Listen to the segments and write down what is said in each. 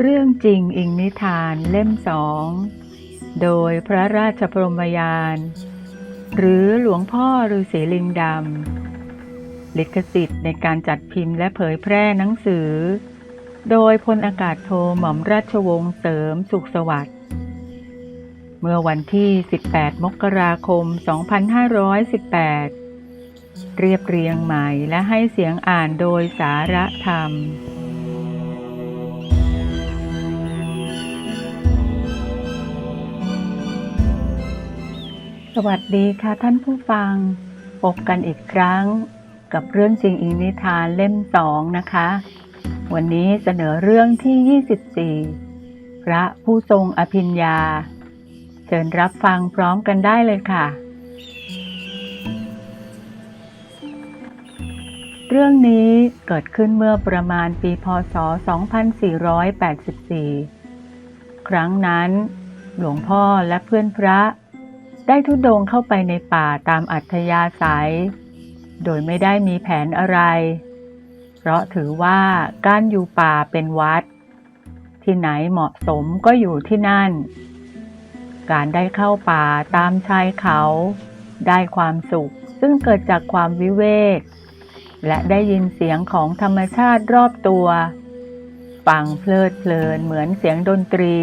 เรื่องจริงอิงนิทานเล่มสอง โดยพระราชพรมยาน หรือหลวงพ่อฤาษีลิงดำ ลิขสิทธิ์ในการจัดพิมพ์และเผยแพร่หนังสือ โดยพลอากาศโทหม่อมราชวงศ์เสริมสุขสวัสดิ์ เมื่อวันที่ 18 มกราคม 2518 เรียบเรียงใหม่และให้เสียงอ่านโดยสาระธรรม สวัสดีค่ะท่านผู้ฟัง พบกันอีกครั้งกับเรื่องจริงอิงนิทานเล่มสองนะคะ วันนี้เสนอเรื่องที่ 24 พระผู้ทรงอภิญญา เชิญรับฟังพร้อมกันได้เลยค่ะ เรื่องนี้เกิดขึ้นเมื่อประมาณปีพศ 2484 ครั้งนั้น หลวงพ่อและเพื่อนพระ ได้ทุดงเข้าไปในป่าตามอัธยาศัย โดยไม่ได้มีแผนอะไร เพราะถือว่าการอยู่ป่าเป็นวัด ที่ไหนเหมาะสมก็อยู่ที่นั่น การได้เข้าป่าตามชายเขา ได้ความสุขซึ่งเกิดจากความวิเวก และได้ยินเสียงของธรรมชาติรอบตัว ฟังเพลิดเพลินเหมือนเสียงดนตรี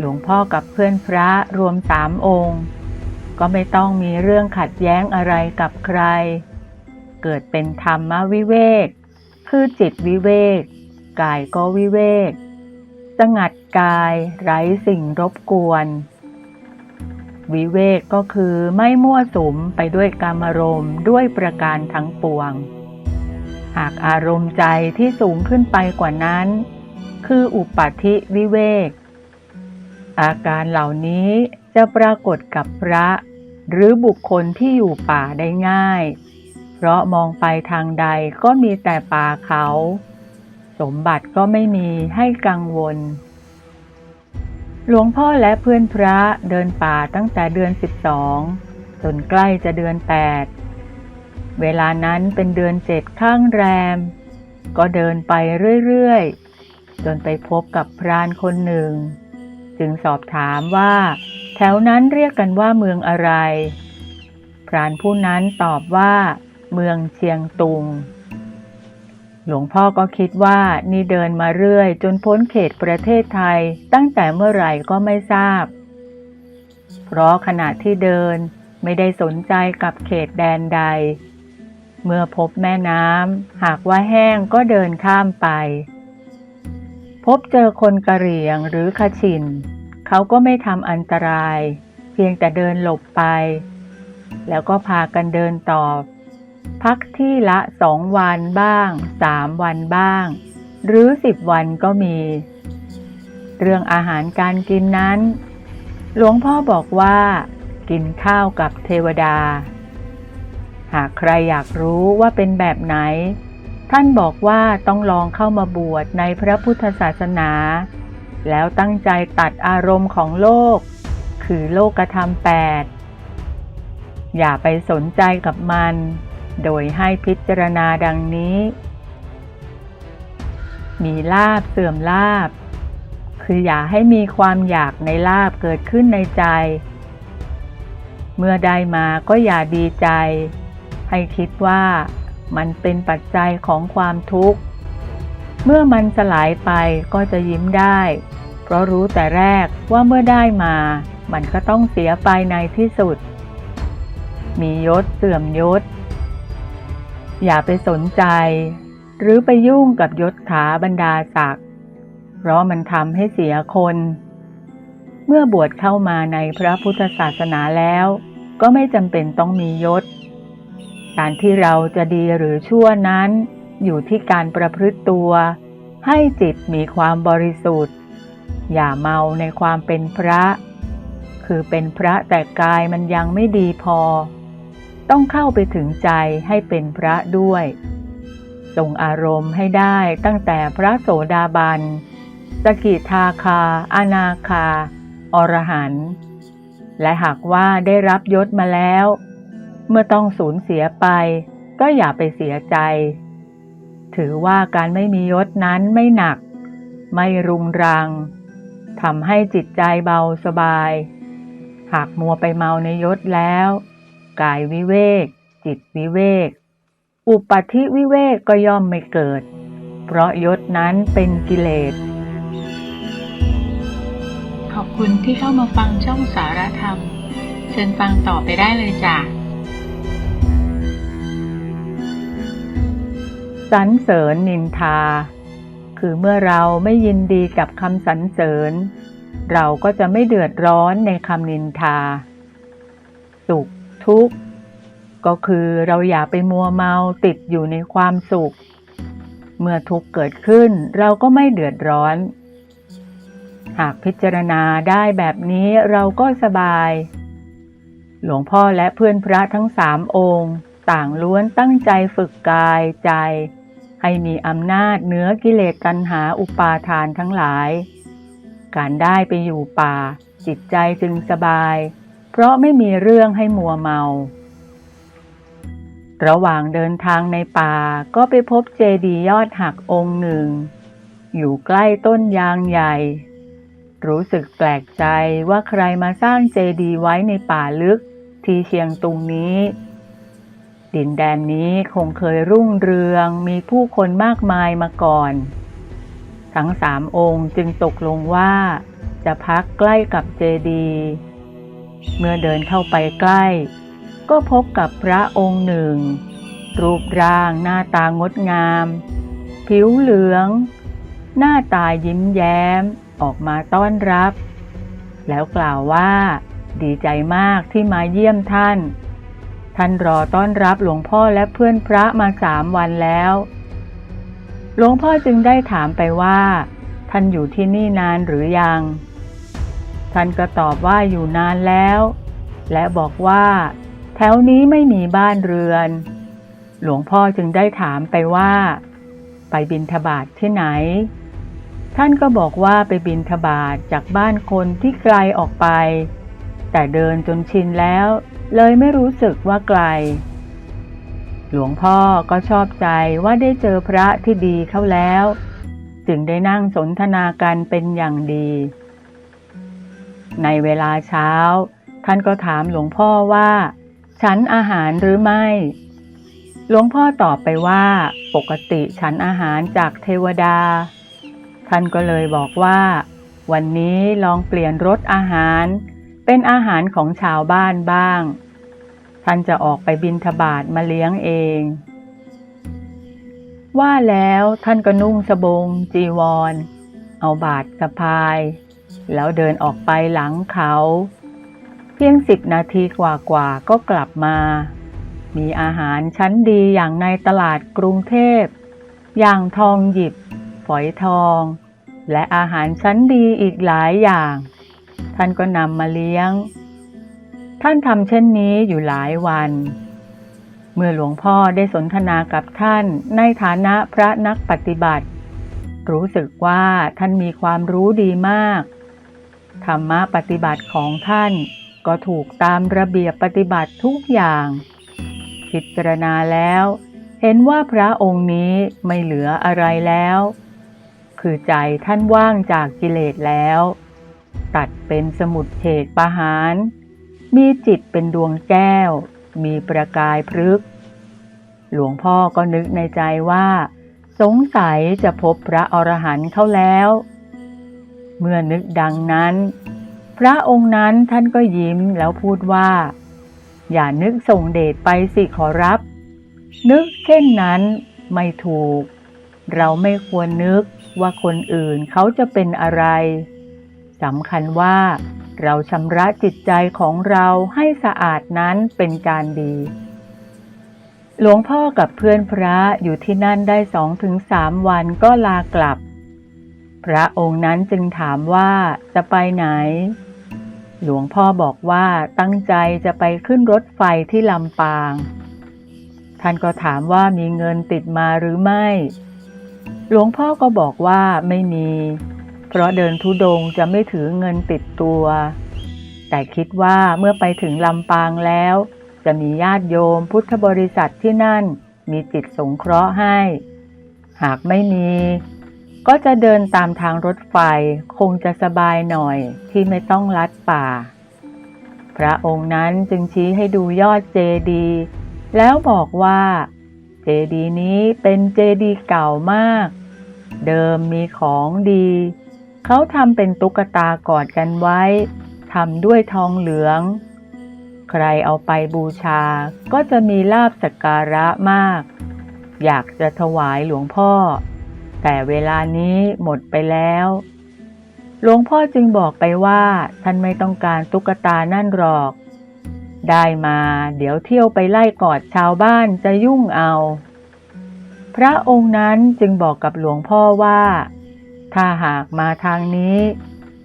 หลวงพ่อกับเพื่อนพระรวมสามองค์ ก็ไม่ต้องมีเรื่องขัดแย้งอะไรกับใคร เกิดเป็นธรรมวิเวก คือจิตวิเวก กายก็วิเวก สงัดกายไร้สิ่งรบกวน วิเวกก็คือไม่มั่วสุมไปด้วยกามารมณ์ด้วยประการทั้งปวง หากอารมณ์ใจที่สูงขึ้นไปกว่านั้น คืออุปัติวิเวก อาการเหล่านี้จะปรากฏกับพระ หรือบุคคลที่อยู่ป่าได้ง่าย เพราะมองไปทางใดก็มีแต่ป่าเขา สมบัติก็ไม่มีให้กังวล หลวงพ่อและเพื่อนพระเดินป่าตั้งแต่เดือน 12 จนใกล้จะเดือน 8 เวลานั้นเป็นเดือนเจ็ดข้างแรม ก็เดินไปเรื่อยๆ จนไปพบกับพรานคนหนึ่ง จึงสอบถามว่า แถวนั้นเรียกกันว่าเมืองอะไร พรานผู้นั้นตอบว่า เมืองเชียงตุง หลวงพ่อก็คิดว่านี่เดินมาเรื่อย จนพ้นเขตประเทศไทย ตั้งแต่เมื่อไหร่ก็ไม่ทราบ เพราะขณะที่เดินไม่ได้สนใจกับเขตแดนใด เมื่อพบแม่น้ำหากว่าแห้งก็เดินข้ามไป บเจอคนกะเหรี่ยงหรือขชิน เขาก็ไม่ทำอันตราย เพียงแต่เดินหลบไป แล้วก็พากันเดินต่อ พักที่ละสองวันบ้างสามวันบ้าง หรือสิบวันก็มี เรื่องอาหารการกินนั้น หลวงพ่อบอกว่า กินข้าวกับเทวดา หากใครอยากรู้ว่าเป็นแบบไหน ท่านบอกว่าต้องลองเข้ามาบวชในพระพุทธศาสนา แล้วตั้งใจตัดอารมณ์ของโลก คือโลกธรรมแปดอย่าไปสนใจกับมัน โดยให้พิจารณาดังนี้ มีลาบเสื่อมลาบ คืออย่าให้มีความอยากในลาบเกิดขึ้นในใจ เมื่อได้มาก็อย่าดีใจ ให้คิดว่า มันเป็นปัจจัยของความทุกข์ เมื่อมันสลายไปก็จะยิ้มได้ เพราะรู้แต่แรกว่าเมื่อได้มา มันก็ต้องเสียไปในที่สุด มียศเสื่อมยศ อย่าไปสนใจ หรือไปยุ่งกับยศถาบรรดาศักดิ์เพราะมันทำให้เสียคน เมื่อบวชเข้ามาในพระพุทธศาสนาแล้ว ก็ไม่จำเป็นต้องมียศ การที่เราจะดีหรือชั่วนั้น อยู่ที่การประพฤติตัว ให้จิตมีความบริสุทธิ์ อย่าเมาในความเป็นพระ คือเป็นพระแต่กายมันยังไม่ดีพอ ต้องเข้าไปถึงใจให้เป็นพระด้วยส่งอารมณ์ให้ได้ตั้งแต่พระโสดาบัน สกิทาคา อนาคา อรหันต์และหากว่าได้รับยศมาแล้ว เมื่อต้องสูญเสียไป ก็อย่าไปเสียใจ ถือว่าการไม่มียศนั้นไม่หนัก ไม่รุงรังทำให้จิตใจเบาสบาย หากมัวไปเมาในยศแล้ว กายวิเวก จิตวิเวก อุปาทิวิเวกก็ย่อมไม่เกิด เพราะยศนั้นเป็นกิเลสขอบคุณที่เข้ามาฟังช่องสารธรรม เชิญฟังต่อไปได้เลยจ้ะ สรรเสริญนินทา คือเมื่อเราไม่ยินดีกับคำสรรเสริญ เราก็จะไม่เดือดร้อนในคำนินทา สุขทุกข์ ก็คือเราอย่าไปมัวเมาติดอยู่ในความสุข เมื่อทุกข์เกิดขึ้นเราก็ไม่เดือดร้อน หากพิจารณาได้แบบนี้เราก็สบาย หลวงพ่อและเพื่อนพระทั้งสามองค์ ต่างล้วนตั้งใจฝึกกายใจ ให้มีอำนาจเหนือกิเลสตัณหาอุปาทานทั้งหลาย การได้ไปอยู่ป่า จิตใจจึงสบาย เพราะไม่มีเรื่องให้มัวเมา ระหว่างเดินทางในป่าก็ไปพบเจดีย์ยอดหักองค์หนึ่ง อยู่ใกล้ต้นยางใหญ่ รู้สึกแปลกใจว่าใครมาสร้างเจดีย์ไว้ในป่าลึกที่เชียงตุงนี้ ดินแดนนี้คงเคยรุ่งเรืองมีผู้คนมากมายมาก่อน ทั้งสามองค์จึงตกลงว่า จะพักใกล้กับเจดีย์เมื่อเดินเข้าไปใกล้ ก็พบกับพระองค์หนึ่ง รูปร่างหน้าตางดงาม ผิวเหลือง หน้าตายิ้มแย้มออกมาต้อนรับ แล้วกล่าวว่า ดีใจมากที่มาเยี่ยมท่าน ท่านรอต้อนรับหลวงพ่อและเพื่อนพระมาสามวันแล้ว หลวงพ่อจึงได้ถามไปว่า ท่านอยู่ที่นี่นานหรือยัง ท่านก็ตอบว่าอยู่นานแล้ว และบอกว่า แถวนี้ไม่มีบ้านเรือน หลวงพ่อจึงได้ถามไปว่า ไปบินทบาทที่ไหน ท่านก็บอกว่าไปบินทบาทจากบ้านคนที่ไกลออกไป แต่เดินจนชินแล้ว เลยไม่รู้สึกว่าไกล หลวงพ่อก็ชอบใจว่าได้เจอพระที่ดีเข้าแล้ว จึงได้นั่งสนทนากันเป็นอย่างดี ในเวลาเช้า ท่านก็ถามหลวงพ่อว่า ฉันอาหารหรือไม่ หลวงพ่อตอบไปว่าปกติฉันอาหารจากเทวดา ท่านก็เลยบอกว่า วันนี้ลองเปลี่ยนรสอาหาร เป็นอาหารของชาวบ้านบ้าง ท่านจะออกไปบินทบาทมาเลี้ยงเอง ว่าแล้วท่านก็นุ่งสบง จีวร เอาบาทสะพาย แล้วเดินออกไปหลังเขา เพียงสิบนาทีกว่าๆก็กลับมา มีอาหารชั้นดีอย่างในตลาดกรุงเทพ อย่างทองหยิบ ฝอยทอง และอาหารชั้นดีอีกหลายอย่าง ท่านก็นำมาเลี้ยง ท่านทำเช่นนี้อยู่หลายวัน เมื่อหลวงพ่อได้สนทนากับท่านในฐานะพระนักปฏิบัติ รู้สึกว่าท่านมีความรู้ดีมาก ธรรมะปฏิบัติของท่านก็ถูกตามระเบียบปฏิบัติทุกอย่าง พิจารณาแล้ว เห็นว่าพระองค์นี้ไม่เหลืออะไรแล้ว คือใจท่านว่างจากกิเลสแล้ว ตัดเป็นสมุดเฉดประหาร มีจิตเป็นดวงแก้ว มีประกายพฤกหลวงพ่อก็นึกในใจว่า สงสัยจะพบพระอรหันต์เข้าแล้ว เมื่อนึกดังนั้น พระองค์นั้นท่านก็ยิ้มแล้วพูดว่า อย่านึกส่งเดชไปสิขอรับ นึกเช่นนั้นไม่ถูก เราไม่ควรนึกว่าคนอื่นเขาจะเป็นอะไร สำคัญว่า เราชำระจิตใจของเราให้สะอาดนั้นเป็นการดี หลวงพ่อกับเพื่อนพระอยู่ที่นั่นได้สองถึงสามวันก็ลากลับ พระองค์นั้นจึงถามว่าจะไปไหน หลวงพ่อบอกว่าตั้งใจจะไปขึ้นรถไฟที่ลำปาง ท่านก็ถามว่ามีเงินติดมาหรือไม่ หลวงพ่อก็บอกว่าไม่มี เพราะเดินทุดงจะไม่ถือเงินติดตัว แต่คิดว่าเมื่อไปถึงลำปางแล้ว จะมีญาติโยมพุทธบริษัทที่นั่น มีจิตสงเคราะห์ให้ หากไม่มี ก็จะเดินตามทางรถไฟคงจะสบายหน่อยที่ไม่ต้องลัดป่า พระองค์นั้นจึงชี้ให้ดูยอดเจดีย์แล้วบอกว่าเจดีย์นี้เป็นเจดีย์เก่ามาก เดิมมีของดี เขาทำเป็นตุ๊กตากอดกันไว้ทำด้วยทองเหลือง ใครเอาไปบูชาก็จะมีลาบสักการะมาก อยากจะถวายหลวงพ่อ แต่เวลานี้หมดไปแล้ว หลวงพ่อจึงบอกไปว่าท่านไม่ต้องการตุ๊กตานั่นหรอก ได้มาเดี๋ยวเที่ยวไปไล่กอดชาวบ้านจะยุ่งเอา พระองค์นั้นจึงบอกกับหลวงพ่อว่า ถ้าหากมาทางนี้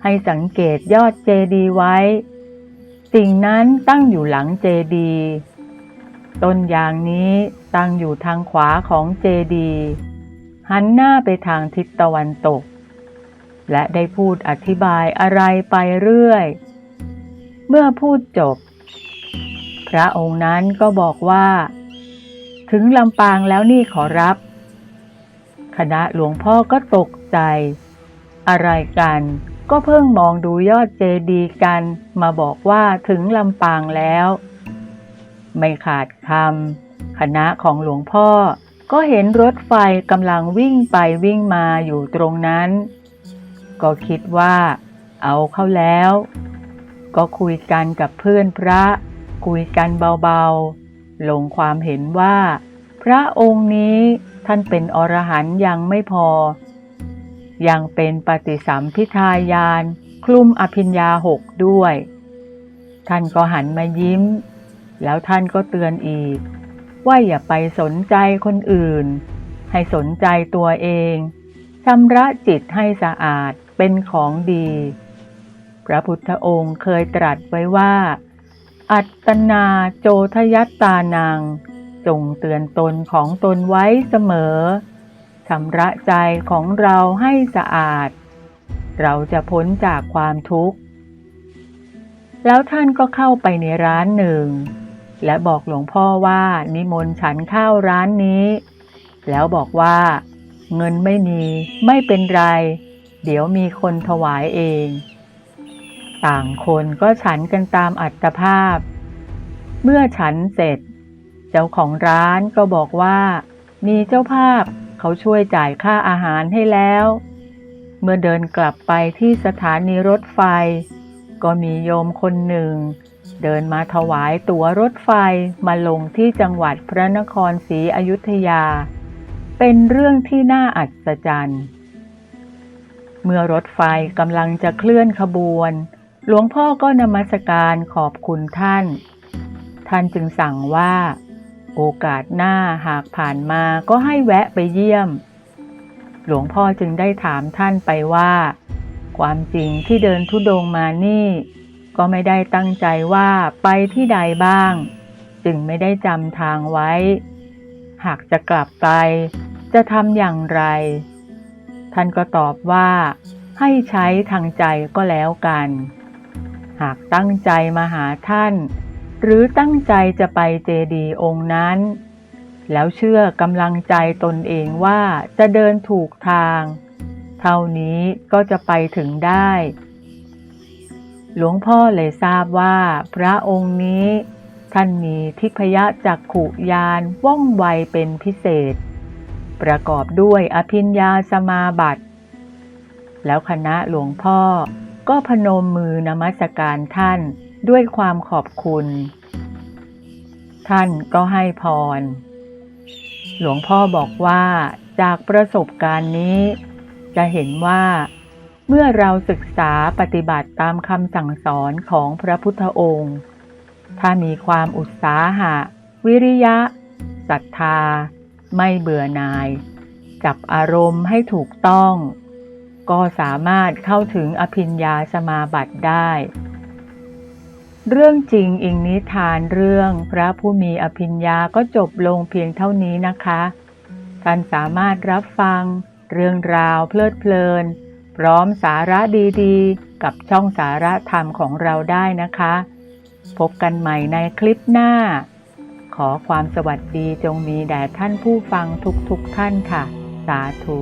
ให้สังเกตยอดเจดีไว้ สิ่งนั้นตั้งอยู่หลังเจดีต้นยางนี้ตั้งอยู่ทางขวาของเจดีหันหน้าไปทางทิศตะวันตก และได้พูดอธิบายอะไรไปเรื่อย เมื่อพูดจบ พระองค์นั้นก็บอกว่า ถึงลำปางแล้วนี่ขอรับ คณะหลวงพ่อก็ตกใจ อะไรกัน ก็เพิ่งมองดูยอดเจดีกัน มาบอกว่าถึงลำปางแล้ว ไม่ขาดคำคณะของหลวงพ่อ ก็เห็นรถไฟกำลังวิ่งไปวิ่งมาอยู่ตรงนั้น ก็คิดว่า เอาเข้าแล้ว ก็คุยกันกับเพื่อนพระ คุยกันเบาๆ ลงความเห็นว่า พระองค์นี้ ท่านเป็นอรหันยังไม่พอ ยังเป็นปฏิสัมพิทายานคลุมอภิญญาหกด้วย ท่านก็หันมายิ้ม แล้วท่านก็เตือนอีก ว่าอย่าไปสนใจคนอื่น ให้สนใจตัวเองชำระจิตให้สะอาดเป็นของดี พระพุทธองค์เคยตรัสไว้ว่า อัตตนาโจทยัตตานัง จงเตือนตนของตนไว้เสมอชำระใจของเราให้สะอาด เราจะพ้นจากความทุกข์ แล้วท่านก็เข้าไปในร้านหนึ่ง และบอกหลวงพ่อว่านิมนต์ฉันข้าวร้านนี้ แล้วบอกว่า เงินไม่มีไม่เป็นไร เดี๋ยวมีคนถวายเอง ต่างคนก็ฉันกันตามอัตภาพ เมื่อฉันเสร็จ จ้าของร้านก็บอกว่า มีเจ้าภาพเขาช่วยจ่ายค่าอาหารให้แล้ว เมื่อเดินกลับไปที่สถานีรถไฟ ก็มีโยมคนหนึ่ง เดินมาถวายตั๋วรถไฟมาลงที่จังหวัดพระนครศรีอยุธยา เป็นเรื่องที่น่าอัศจรรย์ เมื่อรถไฟกำลังจะเคลื่อนขบวน หลวงพ่อก็นมัสการขอบคุณท่าน ท่านจึงสั่งว่า โอกาสหน้าหากผ่านมาก็ให้แวะไปเยี่ยม หลวงพ่อจึงได้ถามท่านไปว่า ความจริงที่เดินทุดงมานี่ ก็ไม่ได้ตั้งใจว่าไปที่ใดบ้าง จึงไม่ได้จำทางไว้ หากจะกลับไป จะทำอย่างไร ท่านก็ตอบว่าให้ใช้ทางใจก็แล้วกัน หากตั้งใจมาหาท่าน หรือตั้งใจจะไปเจดีย์องค์นั้น แล้วเชื่อกำลังใจตนเองว่าจะเดินถูกทาง เท่านี้ก็จะไปถึงได้ หลวงพ่อเลยทราบว่าพระองค์นี้ท่านมีทิพยจักขุยานว่องไวเป็นพิเศษ ประกอบด้วยอภิญญาสมาบัติ แล้วคณะหลวงพ่อก็พนมมือนมัสการท่านด้วยความขอบคุณ ท่านก็ให้พร หลวงพ่อบอกว่าจากประสบการณ์นี้ จะเห็นว่า เมื่อเราศึกษาปฏิบัติตามคำสั่งสอนของพระพุทธองค์ ถ้ามีความอุตสาหะ วิริยะศรัทธา ไม่เบื่อหน่าย จับอารมณ์ให้ถูกต้อง ก็สามารถเข้าถึงอภิญญาสมาบัติได้ เรื่องจริงอิงนิทานเรื่องพระผู้มีอภิญญาก็จบลงเพียงเท่านี้นะคะ ท่านสามารถรับฟัง เรื่องราวเพลิดเพลิน พร้อมสาระดีๆ กับช่องสาระธรรมของเราได้นะคะ พบกันใหม่ในคลิปหน้า ขอความสวัสดีจงมีแด่ท่านผู้ฟังทุกๆทท่านค่ะ สาธุ